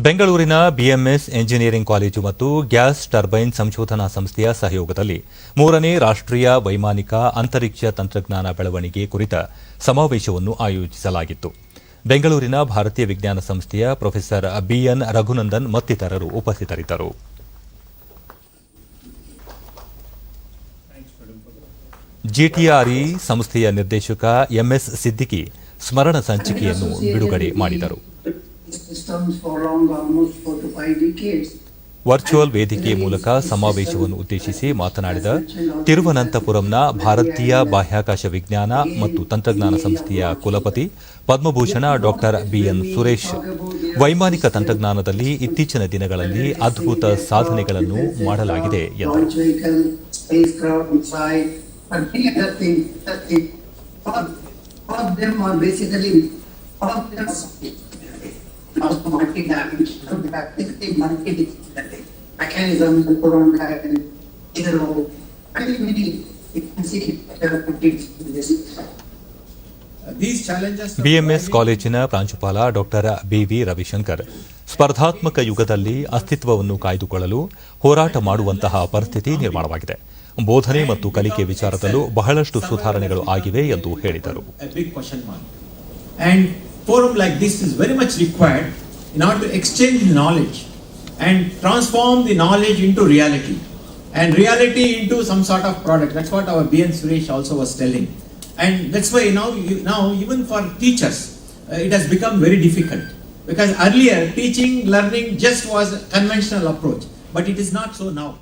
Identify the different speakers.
Speaker 1: ಬೆಂಗಳೂರಿನ BMS engineering college ಮತ್ತು gas turbine ಸಂಶೋಧನಾ ಸಂಸ್ಥೆಯ ಸಹಯೋಗದಲ್ಲಿ ಮೂರನೇ ರಾಷ್ಟ್ರೀಯ ವೈಮಾನಿಕ ಅಂತರಿಕ್ಷ ತಂತ್ರಜ್ಞಾನ ಬೆಳವಣಿಗೆ ಕುರಿತ ಸಮಾವೇಶವನ್ನು ಆಯೋಜಿಸಲಾಗಿತ್ತು. ಬೆಂಗಳೂರಿನ ಭಾರತೀಯ ವಿಜ್ಞಾನ ಸಂಸ್ಥೆಯ ಪ್ರೊಫೆಸರ್ ಬಿಎನ್ ರಘುನಂದನ್ ಮತ್ತಿತರರು ಉಪಸ್ಥಿತರಿದ್ದರು. ಜಿಟಿಆರ್ಇ ಸಂಸ್ಥೆಯ ನಿರ್ದೇಶಕ ಎಂಎಸ್ ಸಿದ್ದಿಕಿ ಸ್ಮರಣ ಸಂಚಿಕೆಯನ್ನು ಬಿಡುಗಡೆ ಮಾಡಿದರು. ವರ್ಚುವಲ್ ವೇದಿಕೆ ಮೂಲಕ ಸಮಾವೇಶವನ್ನು ಉದ್ದೇಶಿಸಿ ಮಾತನಾಡಿದ ತಿರುವನಂತಪುರಂನ ಭಾರತೀಯ ಬಾಹ್ಯಾಕಾಶ ವಿಜ್ಞಾನ ಮತ್ತು ತಂತ್ರಜ್ಞಾನ ಸಂಸ್ಥೆಯ ಕುಲಪತಿ ಪದ್ಮಭೂಷಣ ಡಾಕ್ಟರ್ ಬಿಎನ್ ಸುರೇಶ್. ವೈಮಾನಿಕ ತಂತ್ರಜ್ಞಾನದಲ್ಲಿ ಇತ್ತೀಚಿನ ದಿನಗಳಲ್ಲಿ ಅದ್ಭುತ ಸಾಧನೆಗಳನ್ನು ಮಾಡಲಾಗಿದೆ ಎಂದರು.
Speaker 2: ನಾವು ಮಾಡಿದ್ದಾರೆ ಮೆಕ್ಯಾನಿಸಮ್
Speaker 1: ಬಿಎಂಎಸ್ ಕಾಲೇಜಿನ ಪ್ರಾಂಶುಪಾಲ ಡಾಕ್ಟರ್ ಬಿವಿ ರವಿಶಂಕರ್ ಸ್ಪರ್ಧಾತ್ಮಕ ಯುಗದಲ್ಲಿ ಅಸ್ತಿತ್ವವನ್ನು ಕಾಯ್ದುಕೊಳ್ಳಲು ಹೋರಾಟ ಮಾಡುವಂತಹ ಪರಿಸ್ಥಿತಿ ನಿರ್ಮಾಣವಾಗಿದೆ. ಬೋಧನೆ ಮತ್ತು ಕಲಿಕೆ ವಿಚಾರದಲ್ಲೂ ಬಹಳಷ್ಟು ಸುಧಾರಣೆಗಳು ಆಗಿವೆ ಎಂದು ಹೇಳಿದರು.
Speaker 2: Forum like this is very much required in order to exchange knowledge and transform the knowledge into reality. And reality into some sort of product. That's what our BN Suresh also was telling. And that's why now, you- now even for teachers, uh, it has become very difficult. Because earlier teaching, learning just was a conventional approach, but it is not so now.